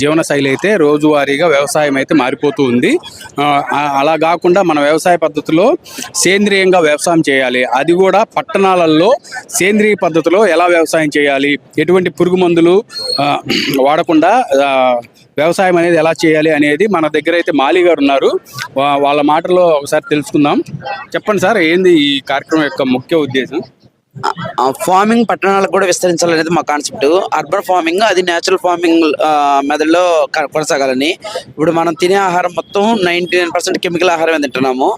జీవన శైలి అయితే రోజువారీగా వ్యవసాయం అయితే మారిపోతూ ఉంది. అలా కాకుండా మన వ్యవసాయ పద్ధతిలో సేంద్రియంగా వ్యవసాయం చేయాలి. అది కూడా పట్టణాలలో సేంద్రియ పద్ధతిలో ఎలా వ్యవసాయం చేయాలి? ఎటువంటి పురుగు మందులు వాడకుండా వ్యవసాయం అనేది ఎలా చేయాలి అనేది మన దగ్గర అయితే మాలి గారు ఉన్నారు. వాళ్ళ మాటలో ఒకసారి తెలుసుకుందాం. చెప్పండి సార్ ఏంది ఈ కార్యక్రమం యొక్క ముఖ్య ఉద్దేశం? ఫార్మింగ్ పట్టణాలకు కూడా విస్తరించాలనేది మా కాన్సెప్ట్ అర్బన్ ఫార్మింగ్ అది నేచురల్ ఫార్మింగ్ మెదడులో కొనసాగాలని. ఇప్పుడు మనం తినే ఆహారం మొత్తం నైంటీ నైన్ పర్సెంట్ కెమికల్ ఆహారమే తింటున్నాము.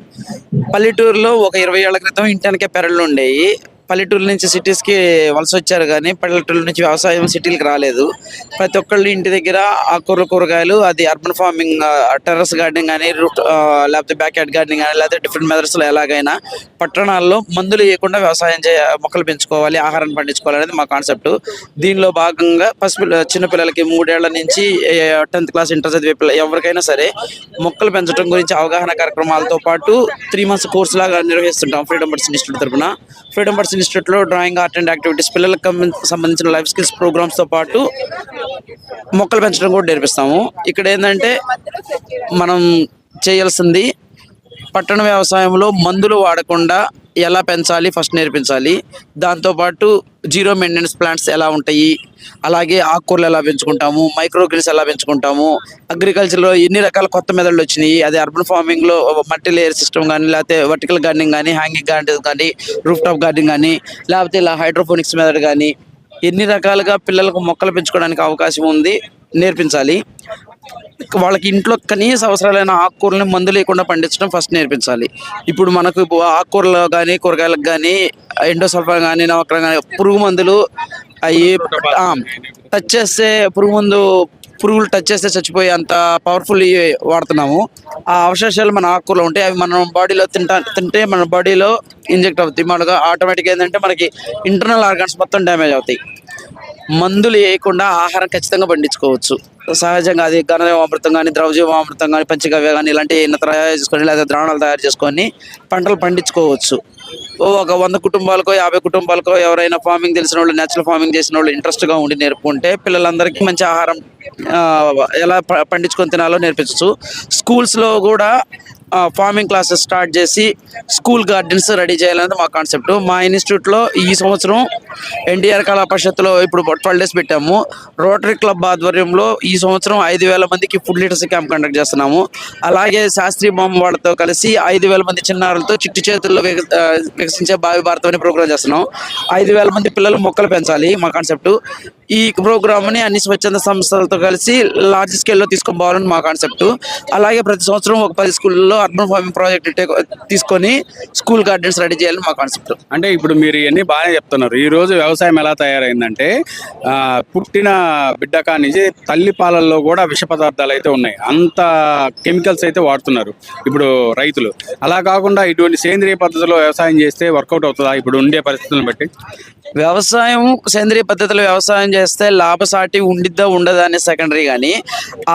పల్లెటూరులో ఒక ఇరవై ఏళ్ళ క్రితం ఇంటానికే పెరళ్ళు ఉండేవి. పల్లెటూరు నుంచి సిటీస్కి వలస వచ్చారు కానీ పల్లెటూరు నుంచి వ్యవసాయం సిటీలకు రాలేదు. ప్రతి ఒక్కళ్ళు ఇంటి దగ్గర ఆకుకూరలు కూరగాయలు అది అర్బన్ ఫార్మింగ్ టెర్రస్ గార్డెనింగ్ కానీ రూట్ లేకపోతే బ్యాక్ యార్డ్ గార్డెనింగ్ కానీ లేకపోతే డిఫరెంట్ మెథడ్స్లో ఎలాగైనా పట్టణాల్లో మందులు వేయకుండా వ్యవసాయం చేయ మొక్కలు పెంచుకోవాలి ఆహారాన్ని పండించుకోవాలి అనేది మా కాన్సెప్ట్ దీనిలో భాగంగా పసిపిల్ల చిన్నపిల్లలకి మూడేళ్ళ నుంచి టెన్త్ క్లాస్ ఇంటర్ చదివే పిల్ల ఎవరికైనా సరే మొక్కలు పెంచడం గురించి అవగాహన కార్యక్రమాలతో పాటు త్రీ మంత్స్ కోర్స్ లాగా నిర్వహిస్తుంటాం. ఫ్రీడమ్ బర్డ్స్ ఇన్స్టిట్యూట్ తరపున. ఫ్రీడమ్ బర్డ్స్ ఇన్స్టిట్యూట్లో డ్రాయింగ్ ఆర్ట్ అండ్ యాక్టివిటీస్ పిల్లలకు సంబంధించిన లైఫ్ స్కిల్స్ ప్రోగ్రామ్స్తో పాటు మొక్కలు పెంచడం కూడా నేర్పిస్తాము. ఇక్కడ ఏంటంటే మనం చేయాల్సింది పట్టణ వ్యవసాయంలో మందులు వాడకుండా ఎలా పెంచాలి ఫస్ట్ నేర్పించాలి. దాంతోపాటు జీరో మెయింటెనెన్స్ ప్లాంట్స్ ఎలా ఉంటాయి అలాగే ఆకుకూరలు ఎలా పెంచుకుంటాము మైక్రో గ్రీన్స్ ఎలా పెంచుకుంటాము అగ్రికల్చర్లో ఎన్ని రకాల కొత్త మెథడ్లు వచ్చినాయి అదే అర్బన్ ఫార్మింగ్లో మల్టీ లేయర్ సిస్టమ్ కానీ లేకపోతే వర్టికల్ గార్డెనింగ్ కానీ హ్యాంగింగ్ గార్డెన్ కానీ రూఫ్ టాప్ గార్డెనింగ్ కానీ లేకపోతే ఇలా హైడ్రోఫోనిక్స్ మెథడ్ కానీ ఎన్ని రకాలుగా పిల్లలకు మొక్కలు పెంచుకోవడానికి అవకాశం ఉంది నేర్పించాలి. వాళ్ళకి ఇంట్లో కనీస అవసరాలైన ఆకుకూరలను మందు లేకుండా పండించడం ఫస్ట్ నేర్పించాలి. ఇప్పుడు మనకు ఆకుకూరలు కానీ కూరగాయలకు కానీ ఎండోసల్ఫా కానీ నవక్రం కానీ పురుగు మందులు అవి టచ్ చేస్తే పురుగు మందు పురుగులు టచ్ చేస్తే చచ్చిపోయే అంత పవర్ఫుల్ వాడుతున్నాము. ఆ అవశేషాలు మన ఆకుకూరలో ఉంటాయి. అవి మనం బాడీలో తింటా తింటే మన బాడీలో ఇంజెక్ట్ అవుతాయి. మనకు ఆటోమేటిక్గా ఏంటంటే మనకి ఇంటర్నల్ ఆర్గాన్స్ మొత్తం డ్యామేజ్ అవుతాయి. మందులు వేయకుండా ఆహారం ఖచ్చితంగా పండించుకోవచ్చు. సహజంగా అది ఘనజీవామృతం కానీ ద్రవజీవామృతం కానీ పంచగవ్య కానీ ఇలాంటి ఎన్న తయారు చేసుకొని లేదా ద్రావణాలు తయారు చేసుకొని పంటలు పండించుకోవచ్చు. ఒక వంద కుటుంబాలకో యాభై కుటుంబాలకో ఎవరైనా ఫార్మింగ్ తెలిసిన వాళ్ళు నేచురల్ ఫార్మింగ్ చేసిన వాళ్ళు ఇంట్రెస్ట్గా ఉండి నేర్పుకుంటే పిల్లలందరికీ మంచి ఆహారం ఎలా ప- పండించుకొని తినాలో నేర్పించవచ్చు స్కూల్స్లో కూడా ఫార్మింగ్ క్లాసెస్ స్టార్ట్ చేసి స్కూల్ గార్డెన్స్ రెడీ చేయాలనేది మా కాన్సెప్ట్ మా ఇన్స్టిట్యూట్లో ఈ సంవత్సరం ఎన్టీఆర్ కళా పరిషత్తులో ఇప్పుడు ట్వెల్వ్ డేస్ పెట్టాము. రోటరీ క్లబ్ ఆధ్వర్యంలో ఈ సంవత్సరం ఐదు వేల మందికి ఫుడ్ లిటరసీ క్యాంప్ కండక్ట్ చేస్తున్నాము. అలాగే శాస్త్రీయ బొమ్మ వాళ్ళతో కలిసి ఐదు వేల మంది చిన్నారులతో చిట్టి చేతుల్లో వికసించే భావి భారతం అనే ప్రోగ్రాం చేస్తున్నాం. ఐదు వేల మంది పిల్లలు మొక్కలు పెంచాలి మా కాన్సెప్ట్ ఈ ప్రోగ్రామ్ని అన్ని స్వచ్ఛంద సంస్థలతో కలిసి లార్జ్ స్కేల్లో తీసుకోపోవాలని మా కాన్సెప్ట్ అలాగే ప్రతి సంవత్సరం ఒక పది స్కూళ్ళలో అర్బన్ ఫార్మింగ్ ప్రాజెక్ట్ తీసుకొని స్కూల్ గార్డెన్స్ రెడీ చేయాలని మా కాన్సెప్ట్ అంటే ఇప్పుడు మీరు ఇవన్నీ బాగానే చెప్తున్నారు. ఈ రోజు వ్యవసాయం ఎలా తయారైందంటే పుట్టిన బిడ్డ కానించి తల్లి పాలల్లో కూడా విష పదార్థాలు అయితే ఉన్నాయి. అంత కెమికల్స్ అయితే వాడుతున్నారు ఇప్పుడు రైతులు. అలా కాకుండా ఇటువంటి సేంద్రియ పద్ధతిలో వ్యవసాయం చేస్తే వర్కౌట్ అవుతుందా? ఇప్పుడు ఉండే పరిస్థితులను బట్టి. వ్యవసాయం సేంద్రియ పద్ధతిలో వ్యవసాయం చేస్తే లాభసాటి ఉండిద్దా ఉండదా అనే సెకండరీ కానీ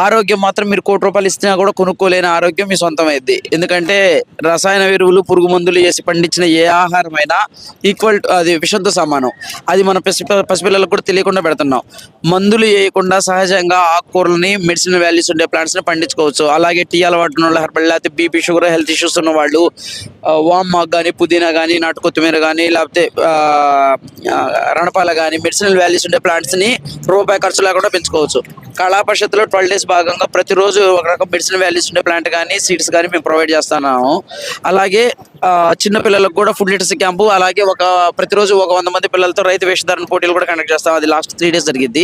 ఆరోగ్యం మాత్రం మీరు కోటి రూపాయలు ఇచ్చినా కూడా కొనుక్కోలేని ఆరోగ్యం మీ సొంతమైంది ఎందుకంటే రసాయన ఎరువులు పురుగు మందులు వేసి పండించిన ఏ ఆహారమైనా ఈక్వల్ అది విషంతో సమానం. అది మన పసి పసిపిల్లలకు కూడా తెలియకుండా పెడుతున్నాం. మందులు వేయకుండా సహజంగా ఆకుకూరలని మెడిసిన్ వాల్యూస్ ఉండే ప్లాంట్స్ని పండించుకోవచ్చు. అలాగే టీ అలవాటు ఉన్న వాళ్ళు హెర్బల్ లేకపోతే బీపీ షుగర్ హెల్త్ ఇష్యూస్ ఉన్న వాళ్ళు వామ్ ఆకు కానీ పుదీనా కానీ నాటు కొత్తిమీర కానీ లేకపోతే రణపాల కానీ మెడిసినల్ వాల్యూస్ ఉండే ప్లాంట్స్ ని రూపాయి ఖర్చు లేకుండా పెంచుకోవచ్చు. కళా పరిషత్తులో ట్వెల్వ్ డేస్ భాగంగా ప్రతిరోజు ఒక రకం మెడిసిన్ వాల్యూస్ ఉండే ప్లాంట్ కానీ సీడ్స్ కానీ మేము ప్రొవైడ్ చేస్తున్నాము. అలాగే చిన్నపిల్లలకు చిన్న పిల్లలకు కూడా ఫుడ్ లిటరసీ క్యాంపు అలాగే ఒక ప్రతిరోజు ఒక వంద మంది పిల్లలతో రైతు వేషధారణ పోటీలు కూడా కండక్ట్ చేస్తాం. అది లాస్ట్ త్రీ డేస్ జరిగింది.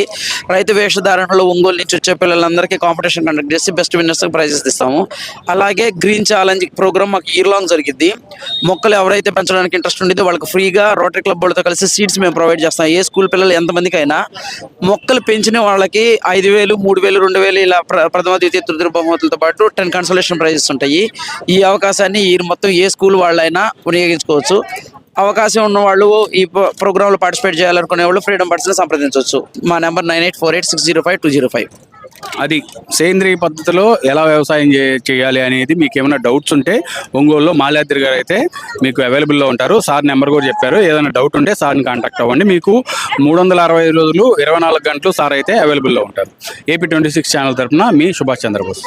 రైతు వేషధారణలో ఒంగోలు నుంచి వచ్చే పిల్లలందరికీ కాంపిటీషన్ కండక్ట్ చేసి బెస్ట్ విన్నర్స్కి ప్రైజెస్ ఇస్తాము. అలాగే గ్రీన్ ఛాలెంజ్ ప్రోగ్రామ్ మాకు ఇయర్ లాంగ్ జరిగింది. మొక్కలు ఎవరైతే పెంచడానికి ఇంట్రెస్ట్ ఉండేది వాళ్ళకి ఫ్రీగా రోటరీ క్లబ్ వాళ్ళతో కలిసి సీడ్స్ మేము ప్రొవైడ్ చేస్తాం. ఏ స్కూల్ పిల్లలు ఎంతమందికైనా మొక్కలు పెంచిన వాళ్ళకి ఐదు వేలు మూడు వేలు రెండు వేలు ఇలా ప్రథమ ద్వితీయ తృతీయ బహుమతులతో పాటు టెన్ కన్సల్టేషన్ ప్రైజెస్ ఉంటాయి. ఈ అవకాశాన్ని ఈ మొత్తం ఏ స్కూల్ వాళ్ళైనా వినియోగించుకోవచ్చు. అవకాశం ఉన్న వాళ్ళు ఈ ప్రోగ్రాంలో పార్టిసిపేట్ చేయాలనుకునే వాళ్ళు ఫ్రీడమ్ బర్డ్స్ని సంప్రదించవచ్చు. మా number nine eight four eight six zero five two zero five. అది సేంద్రియ పద్ధతిలో ఎలా వ్యవసాయం చేయాలి అనేది మీకు ఏమైనా డౌట్స్ ఉంటే ఒంగోలులో మాలాద్రి గారు అయితే మీకు అవైలబుల్లో ఉంటారు. సార్ నెంబర్ కూడా చెప్పారు. ఏదైనా డౌట్ ఉంటే సార్ని కాంటాక్ట్ అవ్వండి. మీకు మూడు వందల అరవై రోజులు ఇరవై నాలుగు గంటలు సార్ అయితే అవైలబుల్లో ఉంటారు. ఏపీ ట్వంటీ సిక్స్ ఛానల్ తరఫున మీ సుభాష్ చంద్రబోస్.